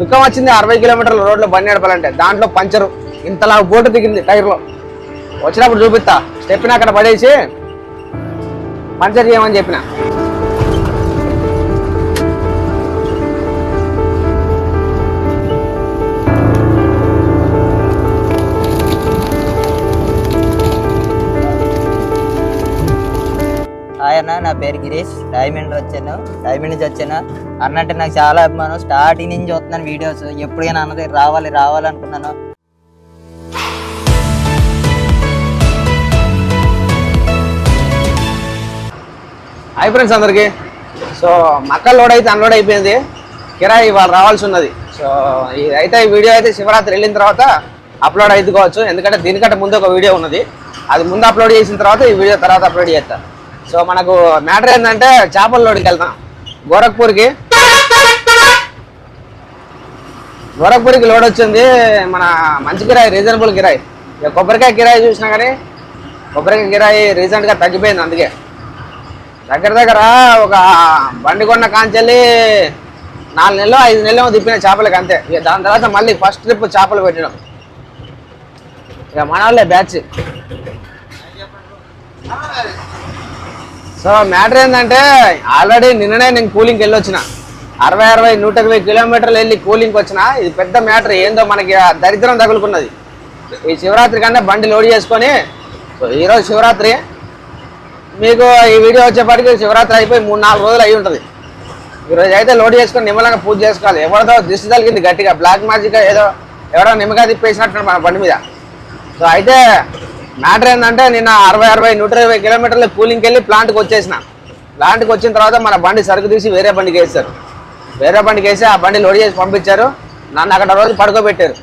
దుఃఖం వచ్చింది అరవై కిలోమీటర్ల రోడ్లో బండి నడపాలంటే. దాంట్లో పంచరు. ఇంతలా బోటు దిగింది టైర్లో. వచ్చినప్పుడు చూపిస్తా. స్టెప్పిన అక్కడ పడేసి పంచర్ చేయమని చెప్పిన. అన్న నా పేరు గిరీష్. డైమండ్ వచ్చాను. డైమండ్ నుంచి వచ్చాను. అన్న అంటే నాకు చాలా అభిమానం. స్టార్టింగ్ నుంచి చూస్తున్నాను వీడియోస్ ఎప్పుడైనా అన్న దగ్గర రావాలి రావాలనుకున్నాను. హాయ్ ఫ్రెండ్స్ అందరికీ. సో మక్కల్ లోడ్ అయితే అన్లోడ్ అయిపోయింది. కిరాయి ఇవాళ రావాల్సి ఉన్నది సో ఇదైతే అయితే ఈ వీడియో అయితే శివరాత్రి వెళ్ళిన తర్వాత అప్లోడ్ అయిపోవచ్చు ఎందుకంటే దీనికంటే ముందు ఒక వీడియో ఉన్నది. అది ముందు అప్లోడ్ చేసిన తర్వాత ఈ వీడియో తర్వాత అప్లోడ్ చేస్తాను సో మనకు మ్యాటర్ ఏంటంటే చేపల లోడ్కి వెళ్తాం గోరఖ్పూర్కి. గోరఖ్పూర్కి లోడ్ వచ్చింది. మన మంచి కిరాయి రీజనబుల్ కిరాయి ఇక కొబ్బరికాయ కిరాయి చూసినా కానీ కొబ్బరికాయ కిరాయి రీసెంట్గా తగ్గిపోయింది అందుకే. దగ్గర దగ్గర ఒక బండి కొన్న కాంచెల్లి నాలుగు నెలలు ఐదు నెలలు తిప్పిన చేపలకి అంతే. ఇక దాని తర్వాత మళ్ళీ ఫస్ట్ ట్రిప్ చేపలు పెట్టడం ఇక మన వాళ్ళే బ్యాచ్ సో మ్యాటర్ ఏంటంటే ఆల్రెడీ నిన్ననే నేను కూలింగ్కి వెళ్ళొచ్చిన. అరవై అరవై నూట ఇరవై కిలోమీటర్లు వెళ్ళి కూలింగ్కి వచ్చిన ఇది పెద్ద మ్యాటర్ ఏందో మనకి దరిద్రం తగులుకున్నది. ఈ శివరాత్రి కన్నా బండి లోడ్ చేసుకొని సో ఈరోజు శివరాత్రి. మీకు ఈ వీడియో వచ్చేప్పటికి శివరాత్రి అయిపోయి మూడు నాలుగు రోజులు అయి ఉంటుంది. ఈరోజు అయితే లోడ్ చేసుకొని నిమ్మలంగా పూజ చేసుకోవాలి. ఎవరిదో దిష్టి తగిలింది గట్టిగా బ్లాక్ మ్యాజిక్ ఏదో ఎవడో నిమ్మకాయ తిప్పేసినట్టు మన బండి మీద. సో అయితే మ్యాటర్ ఏంటంటే నిన్న అరవై అరవై నూట ఇరవై కిలోమీటర్ల కూలింగ్కి వెళ్ళి ప్లాంట్కి వచ్చేసిన. ప్లాంట్కి వచ్చిన తర్వాత మన బండి సరుకు తీసి వేరే బండికి వేస్తారు వేరే బండికి వేసి ఆ బండి లోడ్ చేసి పంపించారు. నన్ను అక్కడ రోజు పడుకోబెట్టారు.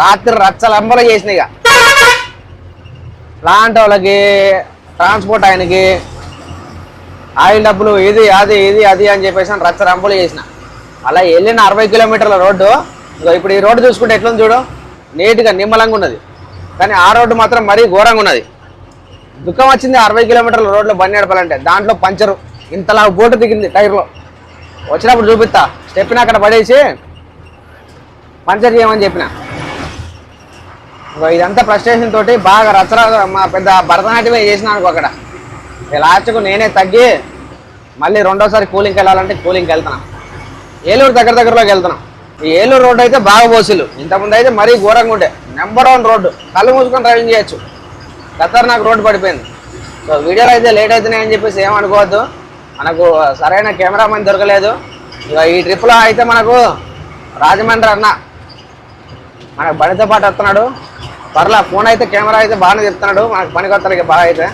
రాత్రి రచ్చలంబలో చేసినాయి ఇక. ప్లాంట్ వాళ్ళకి ట్రాన్స్పోర్ట్ ఆయనకి ఆయిల్ డబ్బులు ఇది అది ఇది అది అని చెప్పేసి అని రచ్చ రంపులు చేసిన. అలా వెళ్ళిన అరవై కిలోమీటర్ల రోడ్డు ఇగో ఇప్పుడు ఈ రోడ్డు చూసుకుంటే ఎట్లుంది చూడు? నీట్గా నిమ్మలంగా ఉన్నది. కానీ ఆ రోడ్డు మాత్రం మరీ ఘోరంగా ఉన్నది. దుఃఖం వచ్చింది అరవై కిలోమీటర్ల రోడ్లో బండి నడపాలంటే. దాంట్లో పంచరు. ఇంతలా బోటు దిగింది టైర్లో. వచ్చినప్పుడు చూపిస్తా. చెప్పిన అక్కడ పడేసి పంచర్ చేయమని చెప్పిన. ఇదంతా ఫ్రస్ట్రేషన్ తోటి బాగా రచరా మా పెద్ద భరతనాట్యమే చేసిన అనుకో అక్కడ. లాస్ట్కు నేనే తగ్గి మళ్ళీ రెండోసారి కూలింగ్కి వెళ్ళాలంటే కూలింగ్కి వెళ్తున్నా. ఏలూరు దగ్గర దగ్గరలోకి వెళ్తున్నాం. ఈ ఏలూరు రోడ్డు అయితే బాగా పోసిలు ఇంతకుముందు అయితే మరీ ఘోరంగా ఉండే. Number one road. కళ్ళు మూసుకొని డ్రైవింగ్ చేయొచ్చు. ఖతర్నాక్ రోడ్డు పడిపోయింది. సో వీడియోలు అయితే లేట్ అవుతున్నాయని చెప్పేసి ఏమనుకోవద్దు. మనకు సరైన కెమెరామెన్ దొరకలేదు. ఇక ఈ ట్రిప్లో అయితే మనకు రాజమండ్రి అన్న మనకు బండితో పాటు వస్తున్నాడు. పర్లా ఫోన్ అయితే కెమెరా అయితే బాగానే చెప్తున్నాడు. మనకు పనికి వస్తాడు బాగా అయితే.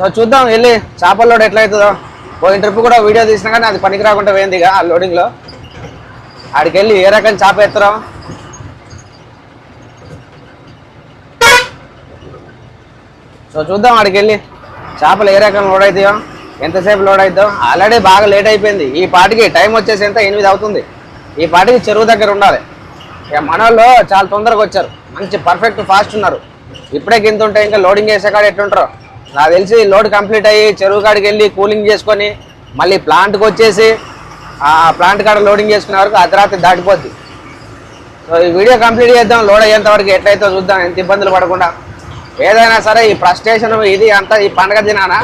సో చూద్దాం వెళ్ళి చేపల లోడ్ ఎట్లయితుందో. అవుతుందో పోయిన ట్రిప్ కూడా వీడియో తీసినా కానీ అది పనికి రాకుండా పోయింది ఇక ఆ లోడింగ్లో ఆడికి వెళ్ళి ఏ రకం చేప ఎత్తరం. సో చూద్దాం ఆడికి వెళ్ళి చేపలు ఏ రకం లోడ్ అవుతాయో ఎంతసేపు లోడ్ అవుతాయో ఆల్రెడీ బాగా లేట్ అయిపోయింది. ఈ పాటికి టైం వచ్చేసి ఎంత? ఎనిమిది అవుతుంది. ఈ పాటికి చెరువు దగ్గర ఉండాలి. ఇక మన వాళ్ళు చాలా తొందరగా వచ్చారు. మంచి పర్ఫెక్ట్ ఫాస్ట్ ఉన్నారు. ఇప్పుడే గింత ఉంటే ఇంకా లోడింగ్ చేసే కాడ ఎట్లుంటారో. నాకు తెలిసి లోడ్ కంప్లీట్ అయ్యి చెరువు కాడికి వెళ్ళి కూలింగ్ చేసుకొని మళ్ళీ ప్లాంట్కి వచ్చేసి ఆ ప్లాంట్ కాడ లోడింగ్ చేసుకునే వరకు అర్ధరాత్రి దాటిపోద్ది. సో ఈ వీడియో కంప్లీట్ చేద్దాం. లోడ్ అయ్యేంత వరకు ఎట్లయితే చూద్దాం ఎంత ఇబ్బందులు పడకుండా. ఏదైనా సరే ఈ ఫ్రస్ట్రేషన్ ఇది అంతా ఈ పండగ దినాన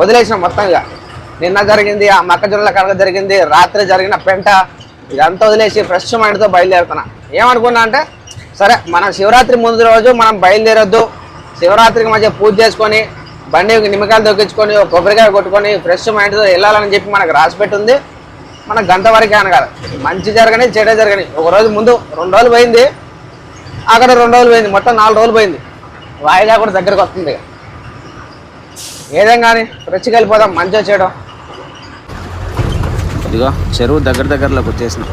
వదిలేసిన మొత్తంగా. నిన్న జరిగింది ఆ మొక్కజొన్నల కడగ జరిగింది రాత్రి జరిగిన పెంట ఇదంతా వదిలేసి ఫ్రెష్ మైండ్తో బయలుదేరుతున్నా. ఏమనుకున్నా అంటే సరే మనం శివరాత్రి ముందు రోజు మనం బయలుదేరొద్దు. శివరాత్రికి మధ్య పూజ చేసుకొని బండి నిమ్మకాయలు దొక్కించుకొని ఒక కొబ్బరికాయ కొట్టుకొని ఫ్రెష్ మైండ్తో వెళ్ళాలని చెప్పి మనకు రాసి పెట్టుంది. మన గంట వరకు అనగాలి మంచి జరగని చెడే జరగని. ఒక రోజు ముందు రెండు రోజులు పోయింది. అక్కడ రెండు రోజులు పోయింది. మొత్తం నాలుగు రోజులు పోయింది. వాయిదా కూడా దగ్గరకు వస్తుంది. ఏదేం కానీ ఫ్రెష్కి వెళ్ళిపోదాం. మంచిగా చేయడం ఇదిగో చెరువు దగ్గర దగ్గరలోకి వచ్చేసిన.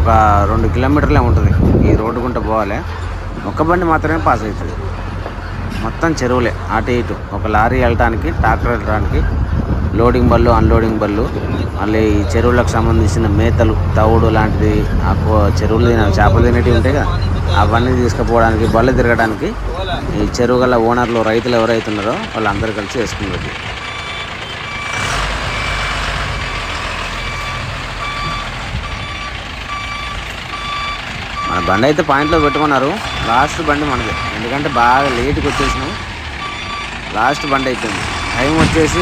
ఒక రెండు కిలోమీటర్లే ఉంటుంది. ఈ రోడ్డు గుంట పోవాలి. ఒక్క బండి మాత్రమే పాస్ అవుతుంది. మొత్తం చెరువులే. అటు ఇటు. ఒక లారీ వెళ్ళటానికి ట్రాక్టర్ వెళ్ళడానికి లోడింగ్ బళ్ళు అన్లోడింగ్ బళ్ళు. మళ్ళీ ఈ చెరువులకు సంబంధించిన మేతలు తవుడు లాంటివి ఆ కో- చెరువులు తిన చేపలు తినేటివి ఉంటాయి కదా అవన్నీ తీసుకుపోవడానికి బళ్ళు తిరగడానికి ఈ చెరువు గల ఓనర్లు రైతులు ఎవరైతే ఉన్నారో వాళ్ళందరూ కలిసి వేసుకున్నారు మన బండి అయితే పాయింట్లో పెట్టుకున్నారు. లాస్ట్ బండి మనది. ఎందుకంటే బాగా లేట్కి వచ్చేసినాం. లాస్ట్ బండి అయిపోయింది. టైం వచ్చేసి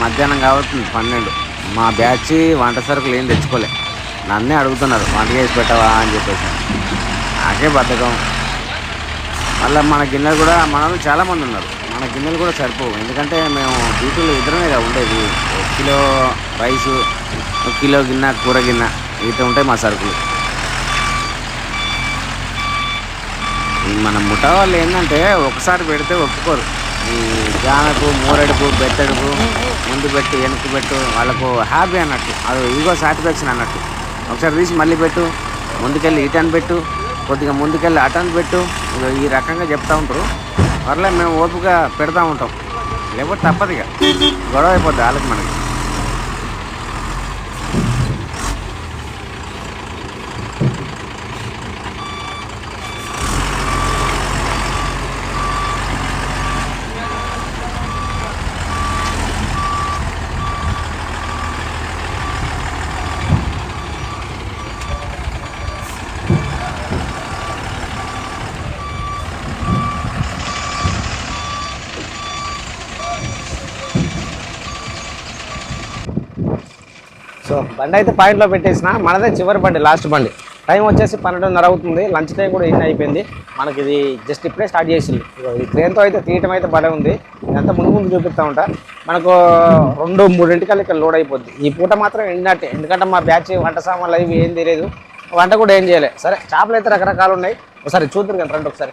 మధ్యాహ్నం కాబట్టి పన్నెండు. మా బ్యాచ్ వంట సరుకులు ఏం తెచ్చుకోలే. నన్నే అడుగుతున్నారు వంట చేసి పెట్టవా? అని చెప్పేసి. నాకే బద్ధకం. మళ్ళీ మన గిన్నెలు కూడా మనలో చాలామంది ఉన్నారు. మన గిన్నెలు కూడా సరిపోవు. ఎందుకంటే మేము డ్యూటీలో ఇద్దరమే కదా ఉండేది. ఒక కిలో రైసు ఒక కిలో గిన్నె కూర గిన్నె ఇట్లా ఉంటాయి మా సరుకులు. మన ముఠా వాళ్ళు ఏంటంటే ఒకసారి పెడితే ఒప్పుకోరు. ఈ జానకు మూరెడుకు బెత్తడుపు ముందు పెట్టు వెనక్కి పెట్టు వాళ్ళకు హ్యాపీ అన్నట్టు. అది ఈగో సాటిస్ఫాక్షన్ అన్నట్టు. ఒకసారి తీసి మళ్ళీ పెట్టు ముందుకెళ్ళి ఇటన్ పెట్టు కొద్దిగా ముందుకెళ్ళి అటన్ పెట్టు ఈ రకంగా చెప్తూ ఉంటారు. పర్లే మేము ఓపిక పెడతా ఉంటాం. లేకపోతే తప్పదు ఇక. గొడవ అయిపోద్ది వాళ్ళకి మనకి. సో బండి అయితే పాయింట్లో పెట్టేసిన. మనదే చివరి బండి లాస్ట్ బండి. టైం వచ్చేసి పన్నెండున్నర అవుతుంది. లంచ్ టైం కూడా ఇన్ అయిపోయింది. మనకి ఇది జస్ట్ ఇప్పుడే స్టార్ట్ చేసింది. ఈ ట్రైన్తో అయితే తీయటం అయితే బలే ఉంది. ఇదంతా ముందు ముందు చూపిస్తూ ఉంటా. మనకు రెండు మూడింటికల్లా ఇక్కడ లోడ్ అయిపోద్ది. ఈ పూట మాత్రం ఎండినట్టే ఎందుకంటే మా బ్యాచ్ వంట సామాన్లు అవి ఏం తెలియదు వంట కూడా ఏం చేయలేదు సరే చేపలు అయితే రకరకాలు ఉన్నాయి. ఒకసారి చూద్దరు కదా రండి ఒకసారి.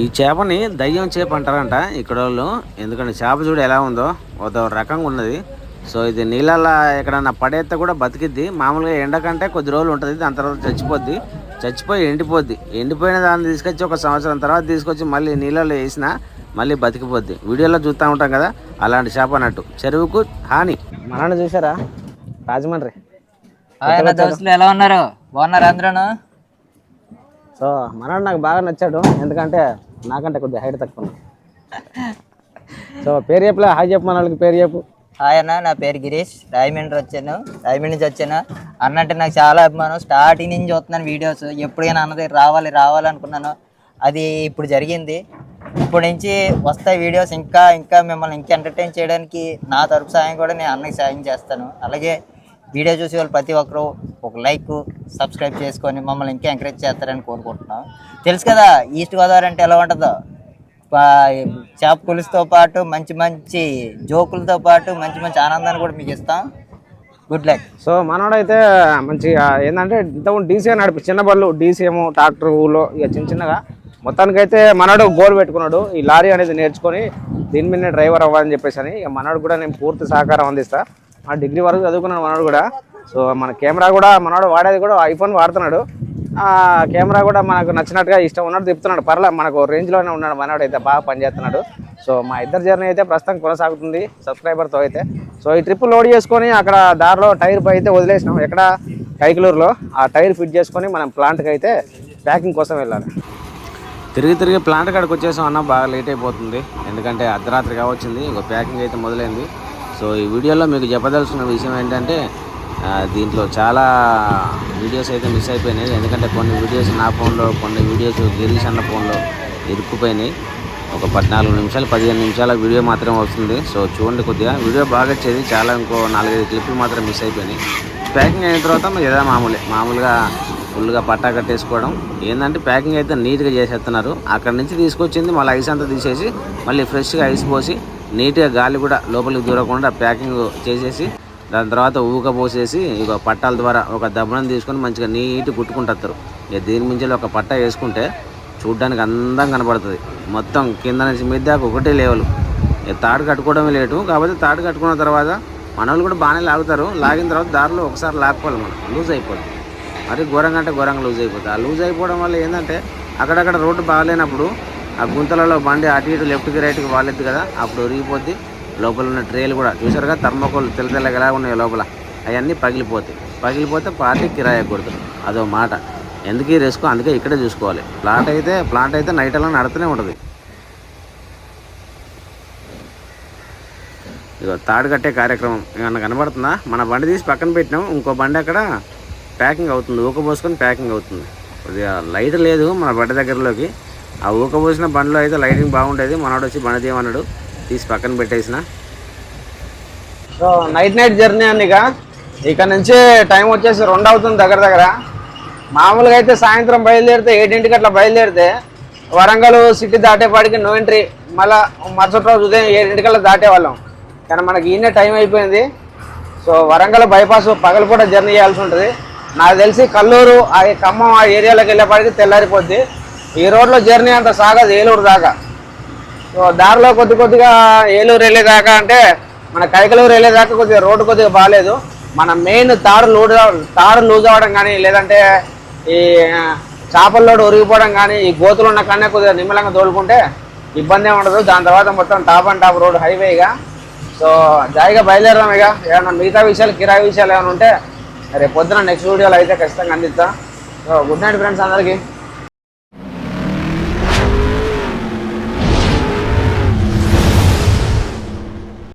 ఈ చేపని దయ్యం చేప అంటారంట ఇక్కడ వాళ్ళు ఎందుకంటే చేప చూడు ఎలా ఉందో ఒక రకంగా ఉన్నది. సో ఇది నీళ్ళల్లో ఎక్కడన్నా పడేస్తే కూడా బతికిద్ది. మామూలుగా ఎండ కంటే కొద్ది రోజులు ఉంటుంది దాని తర్వాత చచ్చిపోద్ది. చచ్చిపోయి ఎండిపోద్ది. ఎండిపోయిన దాన్ని తీసుకొచ్చి ఒక సంవత్సరం తర్వాత తీసుకొచ్చి మళ్ళీ నీళ్ళల్లో వేసినా మళ్ళీ బతికిపోద్ది. వీడియోలో చూస్తూ ఉంటాం కదా అలాంటి చేప అన్నట్టు. చెరువుకు హాని. మనల్ని చూసారా రాజమండ్రి. ఎలా ఉన్నారు? బాగున్నారు అందరూను? సో మనోడు నాకు బాగా నచ్చాడు. ఎందుకంటే నాకంటే కొద్దిగా హైట్ తక్కువ సో పేరు చెప్పలే హాయ్ చెప్పు వాళ్ళకి పేరు చెప్పు. హాయ్ అన్న నా పేరు గిరీష్. రాయమండ్రి వచ్చాను. రాయమండ్రి నుంచి వచ్చాను. అన్న అంటే నాకు చాలా అభిమానం. స్టార్టింగ్ నుంచి చూస్తున్నాను వీడియోస్. ఎప్పుడైనా అన్నది రావాలి రావాలనుకున్నాను అది ఇప్పుడు జరిగింది. ఇప్పటి నుంచి వస్తాయి వీడియోస్. ఇంకా ఇంకా మిమ్మల్ని ఇంకా ఎంటర్టైన్ చేయడానికి నా తరపు సాయం కూడా నేను అన్నకి సాయం చేస్తాను. అలాగే వీడియో చూసే వాళ్ళు ప్రతి ఒక్కరు ఒక లైక్ సబ్స్క్రైబ్ చేసుకొని మమ్మల్ని ఇంకా ఎంకరేజ్ చేస్తారని కోరుకుంటున్నాం. తెలుసు కదా ఈస్ట్ గోదావరి అంటే ఎలా ఉంటుందో? చేప పులుసుతో పాటు మంచి మంచి జోకులతో పాటు మంచి మంచి ఆనందాన్ని కూడా మీకు ఇస్తాం. గుడ్ లక్ సో మనోడైతే మంచిగా ఏంటంటే ఇంతకుముందు డీసీ నడిపి చిన్న బళ్ళు డీసీఎం ట్రాక్టర్ ఊలో ఇక చిన్న చిన్నగా. మొత్తానికైతే మనోడు గోల్ పెట్టుకున్నాడు. ఈ లారీ అనేది నేర్చుకొని దీని మీద డ్రైవర్ అవ్వాలని చెప్పేసి అని ఇక మనోడు కూడా నేను పూర్తి సహకారం అందిస్తా. ఆ డిగ్రీ వరకు చదువుకున్నాడు మనోడు కూడా. సో మన కెమెరా కూడా మనోడు వాడేది కూడా ఐఫోన్ వాడుతున్నాడు. ఆ కెమెరా కూడా మనకు నచ్చినట్టుగా ఇష్టం ఉన్నట్టు తిప్పుతున్నాడు. పర్లే మనకు రేంజ్లోనే ఉన్నాడు మనోడు అయితే బాగా పనిచేస్తున్నాడు. సో మా ఇద్దరు జర్నీ అయితే ప్రస్తుతం కొనసాగుతుంది సబ్స్క్రైబర్తో అయితే. సో ఈ ట్రిప్ లోడ్ చేసుకొని అక్కడ దారిలో టైర్ పై అయితే వదిలేసినాం. ఎక్కడ? కైకలూరులో. ఆ టైర్ ఫిట్ చేసుకొని మనం ప్లాంట్కి అయితే ప్యాకింగ్ కోసం వెళ్ళాలి. తిరిగి తిరిగి ప్లాంట్ కాడికి వచ్చేసాం అన్న బాగా లేట్ అయిపోతుంది. ఎందుకంటే అర్ధరాత్రిగా వచ్చింది ఇంకో ప్యాకింగ్ అయితే మొదలైంది. సో ఈ వీడియోలో మీకు చెప్పదలుచుకున్న విషయం ఏంటంటే దీంట్లో చాలా వీడియోస్ అయితే మిస్ అయిపోయినాయి. ఎందుకంటే కొన్ని వీడియోస్ నా ఫోన్లో కొన్ని వీడియోస్ గిరీష్ అన్న ఫోన్లో ఇరుక్కుపోయినాయి. ఒక పద్నాలుగు నిమిషాలు పదిహేను నిమిషాల వీడియో మాత్రమే వస్తుంది. సో చూడండి కొద్దిగా. వీడియో బాగా వచ్చేది. చాలా ఇంకో నాలుగైదు క్లిప్లు మాత్రం మిస్ అయిపోయినాయి. ప్యాకింగ్ అయిన తర్వాత ఏదో మామూలే. మామూలుగా ఫుల్గా పట్టా కట్టేసుకోవడం. ఏంటంటే ప్యాకింగ్ అయితే నీట్గా చేసేస్తున్నారు. అక్కడ నుంచి తీసుకొచ్చింది మళ్ళీ ఐస్ అంతా తీసేసి మళ్ళీ ఫ్రెష్గా ఐస్ పోసి నీట్గా గాలి కూడా లోపలికి దూరకుండా ప్యాకింగ్ చేసేసి దాని తర్వాత ఊక పోసేసి ఇక పట్టాల ద్వారా ఒక దబ్బనం తీసుకొని మంచిగా నీట్ కుట్టుకుంటారు. ఇక దీని మించి ఒక పట్ట వేసుకుంటే చూడ్డానికి అందం కనబడుతుంది. మొత్తం కింద నుంచి మీద ఒకటే లేవలు ఇక తాడు కట్టుకోవడమే లేటు కాకపోతే తాడు కట్టుకున్న తర్వాత మనోళ్ళు కూడా బాగానే లాగుతారు. లాగిన తర్వాత దారిలో ఒకసారి లాక్కోవాలి మనం. లూజ్ అయిపోతుంది మరి ఘోరంగా అంటే ఘోరంగా లూజ్ అయిపోతుంది ఆ లూజ్ అయిపోవడం వల్ల ఏంటంటే అక్కడక్కడ రోడ్డు బాగాలేనప్పుడు ఆ గుంతలలో బండి అటు ఇటు లెఫ్ట్కి రైట్కి వాలేదు కదా అప్పుడు ఒరిగిపోద్ది లోపల ఉన్న ట్రేలు కూడా. చూసారుగా థర్మకోల్ తెల్ల తెల్లగా ఎలా ఉన్నాయి లోపల. అవన్నీ పగిలిపోతాయి. పగిలిపోతే పార్టీ కిరాయి కొడుతుంది అదో మాట. ఎందుకు ఈ రిస్క్ అందుకే ఇక్కడే చూసుకోవాలి. ప్లాట్ అయితే ప్లాంట్ అయితే నైట్ అలా నడుతూనే ఉంటుంది. ఇగో తాడు కట్టే కార్యక్రమం. ఏమన్నా కనబడుతుందా? మన బండి తీసి పక్కన పెట్టినాం. ఇంకో బండి అక్కడ ప్యాకింగ్ అవుతుంది. ఊక పోసుకొని ప్యాకింగ్ అవుతుంది. కొద్దిగా లైట్ లేదు మన బండి దగ్గరలోకి. ఆ ఊక పోసిన బండ్లో అయితే లైటింగ్ బాగుండేది. మనోడు వచ్చి బండి తీయమన్నాడు. తీసి పక్కన పెట్టేసిన. సో నైట్ నైట్ జర్నీ అండి ఇక. నుంచి టైం వచ్చేసి రెండు అవుతుంది దగ్గర దగ్గర. మామూలుగా అయితే సాయంత్రం బయలుదేరితే ఏడింటికి అట్లా బయలుదేరితే వరంగల్ సిటీ దాటేపాటికి నో ఎంట్రీ. మళ్ళా మరుసటి రోజు ఉదయం ఏడింటికల్లా దాటేవాళ్ళం. కానీ మనకి ఈయనే టైం అయిపోయింది. సో వరంగల్ బైపాస్ పగలపూట జర్నీ చేయాల్సి ఉంటుంది. నాకు తెలిసి కల్లూరు ఆ ఖమ్మం ఆ ఏరియాలోకి వెళ్ళేపాటికి తెల్లారిపోద్ది. ఈ రోడ్లో జర్నీ అంత సాగదు ఏలూరు దాకా. సో దారిలో కొద్ది కొద్దిగా ఏలూరు వెళ్ళేదాకా అంటే మన కైకలూరు వెళ్ళేదాకా కొద్దిగా రోడ్డు కొద్దిగా బాగాలేదు మన మెయిన్ తాడు లూజ్ తాడు లూజ్ అవ్వడం కానీ లేదంటే ఈ చేపల్లోడు ఉరిగిపోవడం కానీ ఈ గోతులు ఉన్న కన్నా కొద్దిగా నిమ్మలంగా తోలుకుంటే ఇబ్బంది ఉండదు. దాని తర్వాత మొత్తం టాప్ అండ్ టాప్ రోడ్ హైవేగా సో జాయిగా బయలుదేరదాం ఇక. ఏమన్నా మిగతా విషయాలు కిరాయి విషయాలు ఏమైనా ఉంటే రేపు పొద్దున నెక్స్ట్ వీడియోలో అయితే ఖచ్చితంగా అందిస్తా. సో గుడ్ నైట్ ఫ్రెండ్స్ అందరికీ.